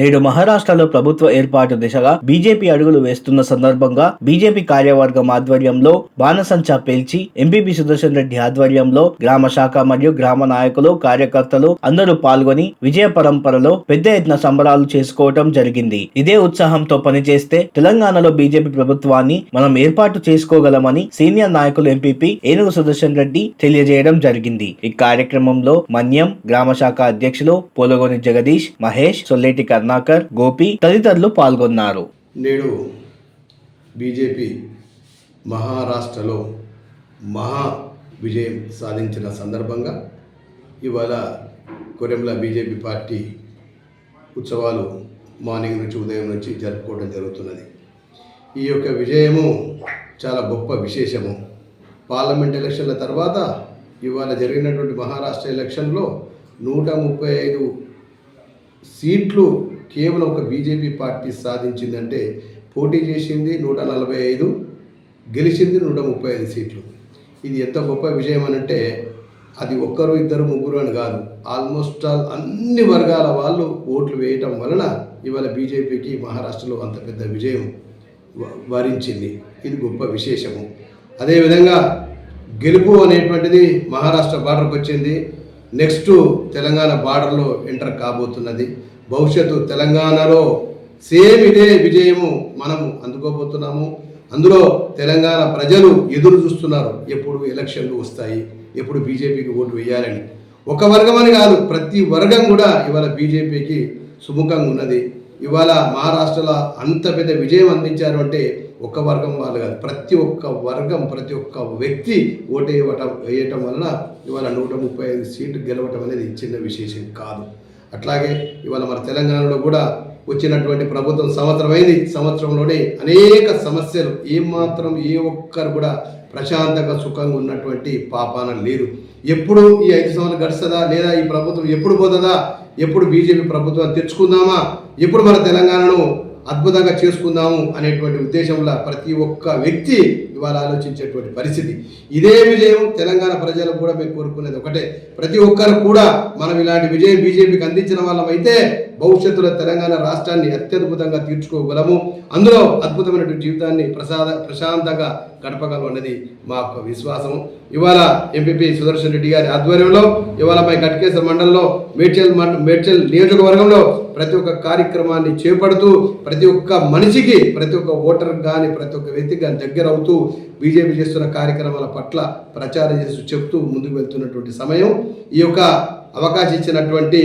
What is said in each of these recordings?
నేడు మహారాష్ట్రలో ప్రభుత్వ ఏర్పాటు దిశగా బీజేపీ అడుగులు వేస్తున్న సందర్భంగా బీజేపీ కార్యవర్గం ఆధ్వర్యంలో బాణసంచా పేల్చి ఎంపీపీ సుదర్శన్ రెడ్డి ఆధ్వర్యంలో గ్రామ శాఖ మరియు గ్రామ నాయకులు కార్యకర్తలు అందరూ పాల్గొని విజయ పరంపరలో పెద్ద ఎత్తున సంబరాలు చేసుకోవటం జరిగింది. ఇదే ఉత్సాహంతో పనిచేస్తే తెలంగాణలో బీజేపీ ప్రభుత్వాన్ని మనం ఏర్పాటు చేసుకోగలమని సీనియర్ నాయకులు ఎంపీపీ ఏనుగు సుదర్శన్ రెడ్డి తెలియజేయడం జరిగింది. ఈ కార్యక్రమంలో మన్యం గ్రామ శాఖ అధ్యక్షులు పోలగోని జగదీష్ మహేష్ సొల్లేటి కర్ణాకర్ గోపి తదితరులు పాల్గొన్నారు. నేడు బీజేపీ మహారాష్ట్రలో మహా విజయం సాధించిన సందర్భంగా ఇవాళ కొరెంల బీజేపీ పార్టీ ఉత్సవాలు మార్నింగ్ నుంచి ఉదయం నుంచి జరుపుకోవడం జరుగుతున్నది. ఈ యొక్క విజయము చాలా గొప్ప విశేషము. పార్లమెంట్ ఎలక్షన్ల తర్వాత ఇవాళ జరిగినటువంటి మహారాష్ట్ర ఎలక్షన్లో నూట ముప్పై ఐదు సీట్లు కేవలం ఒక బీజేపీ పార్టీ సాధించిందంటే పోటీ చేసింది నూట నలభై ఐదు గెలిచింది నూట ముప్పై ఐదు సీట్లు. ఇది ఎంత గొప్ప విజయం అనంటే అది ఒక్కరు ఇద్దరు ముగ్గురు అని కాదు. ఆల్మోస్ట్ ఆల్ అన్ని వర్గాల వాళ్ళు ఓట్లు వేయటం వలన ఇవాళ బీజేపీకి మహారాష్ట్రలో అంత పెద్ద విజయం వరించింది. ఇది గొప్ప విశేషము. అదేవిధంగా గెలుపు అనేటువంటిది మహారాష్ట్ర బార్డర్కి వచ్చింది నెక్స్ట్ తెలంగాణ బార్డర్లో ఎంటర్ కాబోతున్నది. భవిష్యత్తు తెలంగాణలో సేమ్ ఇదే విజయము మనము అందుకోబోతున్నాము. అందులో తెలంగాణ ప్రజలు ఎదురు చూస్తున్నారు. ఎప్పుడు ఎలక్షన్లు వస్తాయి ఎప్పుడు బీజేపీకి ఓటు వేయాలని. ఒక వర్గం అని కాదు ప్రతి వర్గం కూడా ఇవాళ బీజేపీకి సుముఖంగా ఉన్నది. ఇవాళ మహారాష్ట్రలో అంత పెద్ద విజయం అందించారు అంటే ఒక్క వర్గం వాళ్ళు కాదు ప్రతి ఒక్క వర్గం ప్రతి ఒక్క వ్యక్తి ఓటేయటం వేయటం వేయటం వలన ఇవాళ నూట ముప్పై ఐదు సీట్లు గెలవటం అనేది చిన్న విశేషం కాదు. అట్లాగే ఇవాళ మన తెలంగాణలో కూడా వచ్చినటువంటి ప్రభుత్వం సంవత్సరమైంది. సంవత్సరంలోనే అనేక సమస్యలు ఏమాత్రం ఏ ఒక్కరు కూడా ప్రశాంతంగా సుఖంగా ఉన్నటువంటి పాపాన లేదు ఎప్పుడు ఈ ఐదు సంవత్సరాలు గడుస్తుందా? లేదా ఈ ప్రభుత్వం ఎప్పుడు పోతుందా? ఎప్పుడు బీజేపీ ప్రభుత్వం తెచ్చుకుందామా? ఎప్పుడు మన తెలంగాణను అద్భుతంగా చేసుకుందాము అనేటువంటి ఉద్దేశంలో ప్రతి ఒక్క వ్యక్తి ఇవాళ ఆలోచించేటువంటి పరిస్థితి. ఇదే విజయం తెలంగాణ ప్రజలు కూడా మేము కోరుకునేది ఒకటే. ప్రతి ఒక్కరు కూడా మనం ఇలాంటి విజయం బీజేపీకి అందించిన వాళ్ళమైతే భవిష్యత్తులో తెలంగాణ రాష్ట్రాన్ని అత్యద్భుతంగా తీర్చుకోగలము. అందులో అద్భుతమైనటువంటి జీవితాన్ని ప్రసాద ప్రశాంతంగా గడపగలం అన్నది మా యొక్క విశ్వాసం. ఇవాళ ఎంపీపీ సుదర్శన్ రెడ్డి గారి ఆధ్వర్యంలో ఇవాళ మై గట్కేశ్వర మండలంలో మేడ్చల్ మేడ్చల్ నియోజకవర్గంలో ప్రతి ఒక్క కార్యక్రమాన్ని చేపడుతూ ప్రతి ఒక్క మనిషికి ప్రతి ఒక్క ఓటర్ కానీ ప్రతి ఒక్క వ్యక్తికి కానీ దగ్గర అవుతూ బీజేపీ చేస్తున్న కార్యక్రమాల పట్ల ప్రచారం చేస్తూ చెప్తూ ముందుకు వెళ్తున్నటువంటి సమయం. ఈ యొక్క అవకాశం ఇచ్చినటువంటి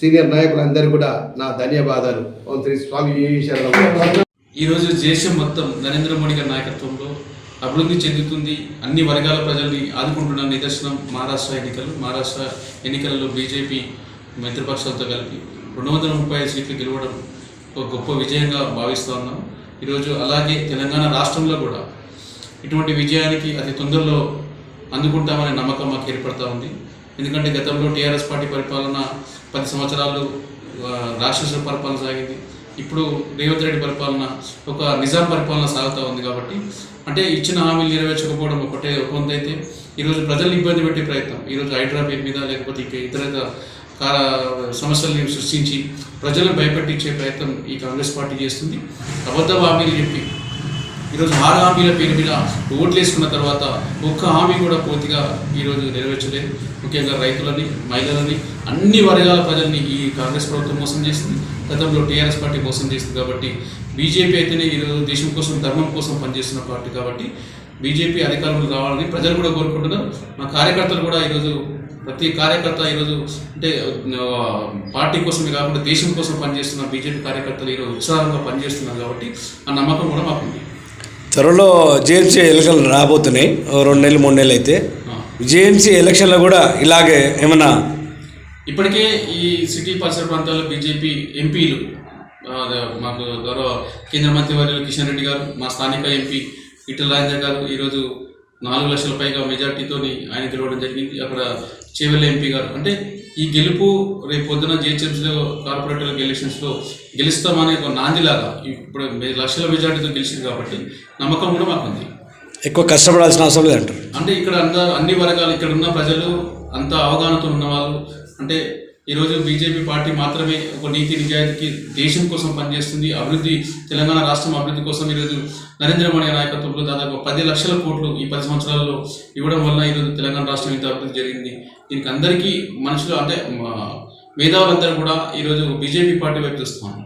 సీనియర్ నాయకులందరూ కూడా నా ధన్యవాదాలు. ఓం శ్రీ స్వామి ఈరోజు దేశం మొత్తం నరేంద్ర మోడీ గారి నాయకత్వంలో అభివృద్ధి చెందుతుంది. అన్ని వర్గాల ప్రజల్ని ఆదుకుంటున్న నిదర్శనం మహారాష్ట్ర ఎన్నికలు. మహారాష్ట్ర ఎన్నికలలో బీజేపీ మిత్రపక్షాలతో కలిపి రెండు వందల ముప్పై సీట్లు గెలవడం ఒక గొప్ప విజయంగా భావిస్తూ ఉన్నాం. ఈరోజు అలాగే తెలంగాణ రాష్ట్రంలో కూడా ఇటువంటి విజయానికి అతి తొందరలో అందుకుంటామనే నమ్మకం మాకు ఏర్పడతా ఉంది. ఎందుకంటే గతంలో టీఆర్ఎస్ పార్టీ పరిపాలన పది సంవత్సరాలు ఆ, రాక్షస పరిపాలన సాగింది. ఇప్పుడు రేవంత్ రెడ్డి పరిపాలన ఒక నిజాం పరిపాలన సాగుతూ ఉంది కాబట్టి అంటే ఇచ్చిన హామీలు నెరవేర్చకపోవడం ఒకటే ఒక అయితే ఈరోజు ప్రజల్ని ఇబ్బంది పెట్టే ప్రయత్నం. ఈరోజు హైడ్రా పేరు మీద లేకపోతే ఇంకా ఇతర సమస్యల్ని సృష్టించి ప్రజలను భయపెట్టించే ప్రయత్నం ఈ కాంగ్రెస్ పార్టీ చేస్తుంది. అబద్ధ హామీలు చెప్పి ఈరోజు ఆరు హామీల పేరు మీద ఓట్లు వేసుకున్న తర్వాత ఒక్క హామీ కూడా పూర్తిగా ఈరోజు నెరవేర్చలేదు. ముఖ్యంగా రైతులని మహిళలని అన్ని వర్గాల ప్రజల్ని ఈ కాంగ్రెస్ ప్రభుత్వం మోసం చేసింది. గతంలో టీఆర్ఎస్ పార్టీ మోసం చేసింది కాబట్టి బీజేపీ అయితేనే ఈరోజు దేశం కోసం ధర్మం కోసం పనిచేస్తున్న పార్టీ కాబట్టి బీజేపీ అధికారంలో రావాలని ప్రజలు కూడా కోరుకుంటున్నారు. మా కార్యకర్తలు కూడా ఈరోజు ప్రతి కార్యకర్త ఈరోజు అంటే పార్టీ కోసమే కాకుండా దేశం కోసం పనిచేస్తున్న బీజేపీ కార్యకర్తలు ఈరోజు ఉత్సాహంగా పనిచేస్తున్నారు కాబట్టి ఆ నమ్మకం కూడా మాకుంది త్వరలో జేఎంసీ ఎన్నికలు రాబోతున్నాయి. రెండు నెలలు మూడు నెలలు అయితే. జేఎంసీ ఎలక్షన్లో కూడా ఇలాగే ఏమన్నా ఇప్పటికే ఈ సిటీ పరిసర ప్రాంతాల్లో బీజేపీ ఎంపీలు మాకు గౌరవ కేంద్ర మంత్రి వర్యులు కిషన్ రెడ్డి గారు మా స్థానిక ఎంపీ ఇటల్ రాజేందర్ గారు ఈరోజు నాలుగు లక్షల పైగా మెజార్టీతోని ఆయన గెలవడం జరిగింది. అక్కడ చేవెళ్ళ ఎంపీ గారు. అంటే ఈ గెలుపు రేపు పొద్దున జిహెచ్ఎంసీలో కార్పొరేటర్ ఎలక్షన్స్లో గెలుస్తామనే ఒక నాందిలాగా ఇప్పుడు లక్షల మెజార్టీతో గెలిచింది కాబట్టి నమ్మకం కూడా మాకుంది. ఎక్కువ కష్టపడాల్సిన అవసరం లేదంటారు. అంటే ఇక్కడ అంద అన్ని వర్గాలు ఇక్కడ ఉన్న ప్రజలు అంత అవగాహనతో ఉన్న వాళ్ళు అంటే ఈరోజు బీజేపీ పార్టీ మాత్రమే ఒక నీతి నిజాయితీకి దేశం కోసం పనిచేస్తుంది అభివృద్ధి తెలంగాణ రాష్ట్రం అభివృద్ధి కోసం ఈరోజు నరేంద్ర మోడీ నాయకత్వంలో దాదాపు పది లక్షల కోట్లు ఈ పది సంవత్సరాల్లో ఇవ్వడం వల్ల ఈరోజు తెలంగాణ రాష్ట్రం ఇంత అభివృద్ధి జరిగింది. దీనికి అందరికీ మనుషులు అంటే మేధావులందరూ కూడా ఈరోజు బీజేపీ పార్టీ వైపు చూస్తున్నారు.